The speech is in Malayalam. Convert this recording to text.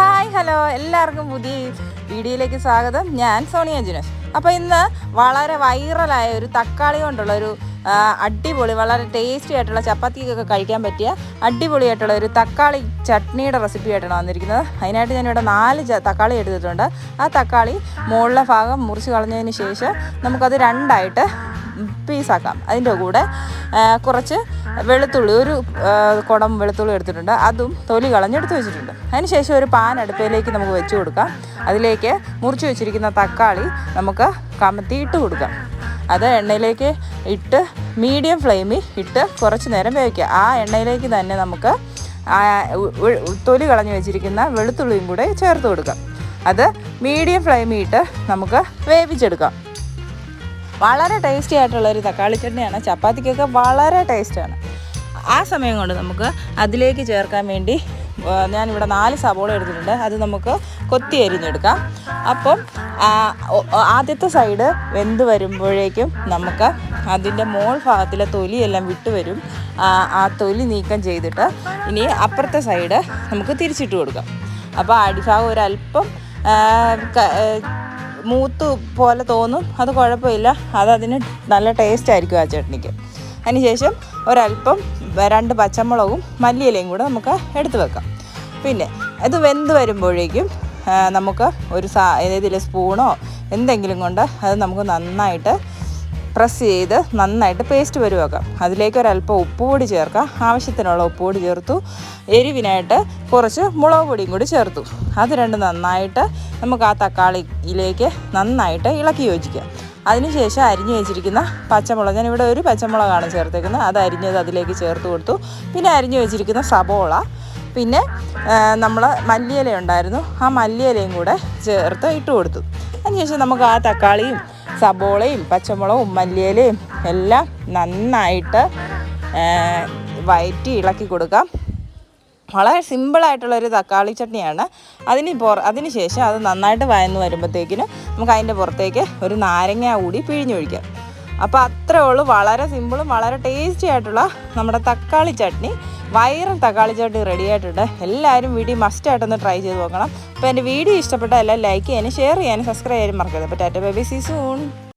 Hi hello. എല്ലാവർക്കും പുതിയ വീഡിയോയിലേക്ക് സ്വാഗതം. ഞാൻ സോണിയ ജുനസ് അപ്പോൾ ഇന്ന് വളരെ വൈറലായ ഒരു തക്കാളി കൊണ്ടുള്ള ഒരു അടിപൊളി വളരെ ടേസ്റ്റി ആയിട്ടുള്ള ചപ്പാത്തിക്കൊക്കെ കഴിക്കാൻ പറ്റിയ അടിപൊളിയായിട്ടുള്ള ഒരു തക്കാളി ചട്നിയുടെ റെസിപ്പി ആയിട്ടാണ് വന്നിരിക്കുന്നത്. അതിനായിട്ട് ഞാനിവിടെ നാല് തക്കാളി എടുത്തിട്ടുണ്ട്. ആ തക്കാളി മുകളിലെ ഭാഗം മുറിച്ച് കളഞ്ഞതിന് ശേഷം നമുക്കത് രണ്ടായിട്ട് പീസാക്കാം അതിന്റെ കൂടെ കുറച്ച് വെളുത്തുള്ളി ഒരു കുടം വെളുത്തുള്ളി എടുത്തിട്ടുണ്ട്. അതും തൊലി കളഞ്ഞെടുത്ത് വെച്ചിട്ടുണ്ട്. അതിനുശേഷം ഒരു പാൻ അടുപ്പയിലേക്ക് നമുക്ക് വെച്ച് കൊടുക്കാം. അതിലേക്ക് മുറിച്ച് വെച്ചിരിക്കുന്ന തക്കാളി നമുക്ക് കമത്തി ഇട്ട് കൊടുക്കാം. അത് എണ്ണയിലേക്ക് ഇട്ട് മീഡിയം ഫ്ലെയിമിൽ ഇട്ട് കുറച്ച് നേരം വേവിക്കുക. ആ എണ്ണയിലേക്ക് തന്നെ നമുക്ക് തൊലി കളഞ്ഞ് വെച്ചിരിക്കുന്ന വെളുത്തുള്ളിയും കൂടെ ചേർത്ത് കൊടുക്കാം. അത് മീഡിയം ഫ്ലെയിമിൽ ഇട്ട് നമുക്ക് വേവിച്ചെടുക്കാം. വളരെ ടേസ്റ്റി ആയിട്ടുള്ള ഒരു തക്കാളി ചട്നിയാണ്. ചപ്പാത്തിക്കൊക്കെ വളരെ ടേസ്റ്റാണ് ആ സമയം കൊണ്ട് നമുക്ക് അതിലേക്ക് ചേർക്കാൻ വേണ്ടി ഞാനിവിടെ നാല് സവോള എടുത്തിട്ടുണ്ട്. അത് നമുക്ക് കൊത്തി അരിഞ്ഞെടുക്കാം. അപ്പം ആദ്യത്തെ സൈഡ് വെന്ത് വരുമ്പോഴേക്കും നമുക്ക് അതിന്റെ മോൾ ഭാഗത്തിലെ തൊലിയെല്ലാം വിട്ട് വരും. ആ, തൊലി നീക്കം ചെയ്തിട്ട് ഇനി അപ്പുറത്തെ സൈഡ് നമുക്ക് തിരിച്ചിട്ട് കൊടുക്കാം. അപ്പോൾ അടിഭാഗം ഒരല്പം മൂത്ത് പോലെ തോന്നും. അത് കുഴപ്പമില്ല. അതതിന് നല്ല ടേസ്റ്റ് ആയിരിക്കും ആ ചട്നിക്ക്. അതിനുശേഷം ഒരല്പം രണ്ട് പച്ചമുളകും മല്ലിയിലയും കൂടെ നമുക്ക് എടുത്ത് വെക്കാം. പിന്നെ ഇത് വെന്ത് വരുമ്പോഴേക്കും നമുക്ക് ഒരു സാ ഏതെങ്കിലും സ്പൂണോ എന്തെങ്കിലും കൊണ്ട് അത് നമുക്ക് നന്നായിട്ട് പ്രസ് ചെയ്ത് നന്നായിട്ട് പേസ്റ്റ് വരുവാക്കാം അതിലേക്ക് ഒരല്പം ഉപ്പുപൊടി ചേർക്കാം. ആവശ്യത്തിനുള്ള ഉപ്പുപൊടി ചേർത്തു. എരിവിനായിട്ട് കുറച്ച് മുളക് പൊടിയും കൂടി ചേർത്തു. അത് രണ്ടും നന്നായിട്ട് നമുക്ക് ആ തക്കാളിയിലേക്ക് നന്നായിട്ട് ഇളക്കി യോജിക്കാം. അതിനുശേഷം അരിഞ്ഞു വെച്ചിരിക്കുന്ന പച്ചമുളക് ഞാൻ ഇവിടെ ഒരു പച്ചമുളകാണ് ചേർത്തേക്കുന്നത്. അത് അരിഞ്ഞത് അതിലേക്ക് ചേർത്ത് കൊടുത്തു. പിന്നെ അരിഞ്ഞു വെച്ചിരിക്കുന്ന സബോള പിന്നെ നമ്മൾ മല്ലിയില ഉണ്ടായിരുന്നു. ആ മല്ലിയിലയും കൂടെ ചേർത്ത് ഇട്ട് കൊടുത്തു. അതിനുശേഷം നമുക്ക് ആ തക്കാളിയും സബോളയും പച്ചമുളകും മല്ലിയിലയും എല്ലാം നന്നായിട്ട് വയറ്റി ഇളക്കി കൊടുക്കാം. വളരെ സിമ്പിളായിട്ടുള്ളൊരു തക്കാളി ചട്നിയാണ്. അതിന് പുറ അതിന് ശേഷം അത് നന്നായിട്ട് വയന്ന് വരുമ്പോഴത്തേക്കിന് നമുക്ക് അതിന്റെ പുറത്തേക്ക് ഒരു നാരങ്ങ കൂടി പിഴിഞ്ഞൊഴിക്കാം. അപ്പോൾ അത്രേ ഉള്ളൂ. വളരെ സിമ്പിളും വളരെ ടേസ്റ്റി ആയിട്ടുള്ള നമ്മുടെ തക്കാളി ചട്നി. വൈറൽ തക്കാളി ചട്നി റെഡി ആയിട്ടുണ്ട്. എല്ലാവരും വീഡിയോ മസ്റ്റായിട്ടൊന്ന് ട്രൈ ചെയ്ത് നോക്കണം. അപ്പോൾ എന്റെ വീഡിയോ ഇഷ്ടപ്പെട്ട എല്ലാം ലൈക്ക് ചെയ്യാനും ഷെയർ ചെയ്യാനും സബ്സ്ക്രൈബ് ചെയ്യാനും മറക്കരുത്. അപ്പോൾ ടാറ്റ ബേബി സി സൂൺ